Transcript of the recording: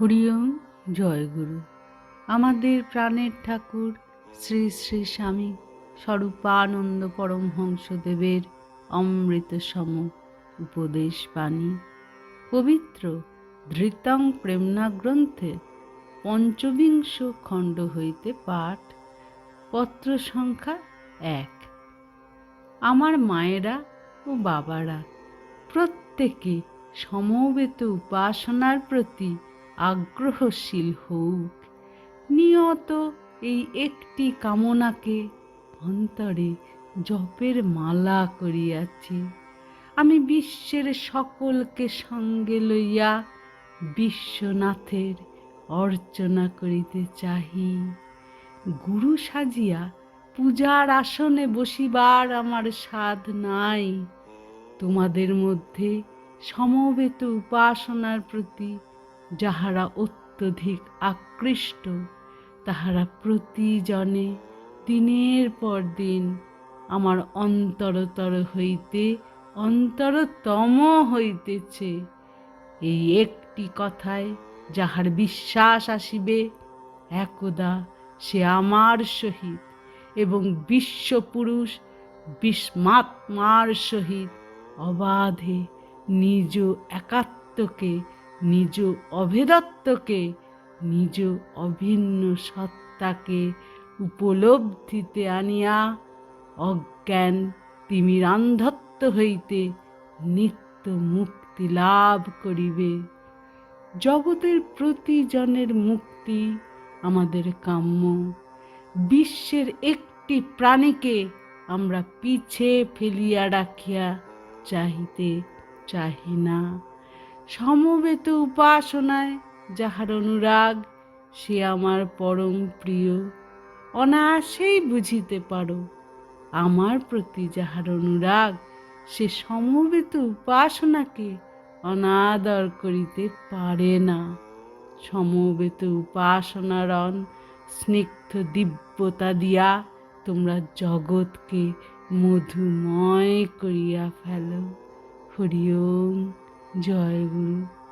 হরিওম জয়গুরু। আমাদের প্রাণের ঠাকুর শ্রী শ্রী স্বামী স্বরূপানন্দ পরমহংসদেবের অমৃত সম উপদেশ বাণী। পবিত্র ধৃতং প্রেমনা গ্রন্থে পঞ্চবিংশ খণ্ড হইতে পাঠ, পত্র সংখ্যা এক। আমার মায়েরা ও বাবারা, প্রত্যেকে সমবেত উপাসনার প্রতি আগ্রহশীল হোক। নিয়ত এই একটি কামনাকে অন্তরে জপের মালা করিয়াছি। আমি বিশ্বের সকলকে সঙ্গে লইয়া বিশ্বনাথের অর্চনা করিতে চাহি। গুরু সাজিয়া পূজার আসনে বসিবার আমার সাধ নাই। তোমাদের মধ্যে সমবেত উপাসনার প্রতি যাহারা অত্যধিক আকৃষ্ট, তাহারা প্রতিজনে দিনের পর দিন আমার অন্তরতর হইতে অন্তরতম হইতেছে। এই একটি কথায় যাহার বিশ্বাস আসিবে, একদা সে আমার সহিত এবং বিশ্বপুরুষ বিস্মাত্মার সহিত অবাধে নিজ একাত্মকে নিজ অভেদত্বকে নিজ অভিন্ন সত্তাকে উপলব্ধিতে আনিয়া অজ্ঞান তিমিরান্ধত্ব হইতে নিত্য মুক্তি লাভ করিবে। জগতের প্রতিজনের মুক্তি আমাদের কাম্য। বিশ্বের একটি প্রাণীকে আমরা পিছে ফেলিয়া রাখিয়া চাহিতে চাহি না। সমবেত উপাসনায়, যাহার অনুরাগ সে আমার পরম প্রিয়। অনায়াসেই বুঝিতে পারো, আমার প্রতি যাহার অনুরাগ, সে সমবেত উপাসনাকে অনাদর করিতে পারে না। সমবেত উপাসনারণ স্নিগ্ধ দিব্যতা দিয়া তোমরা জগৎকে মধুময় করিয়া ফেলো। হরিওম জয় গুরু।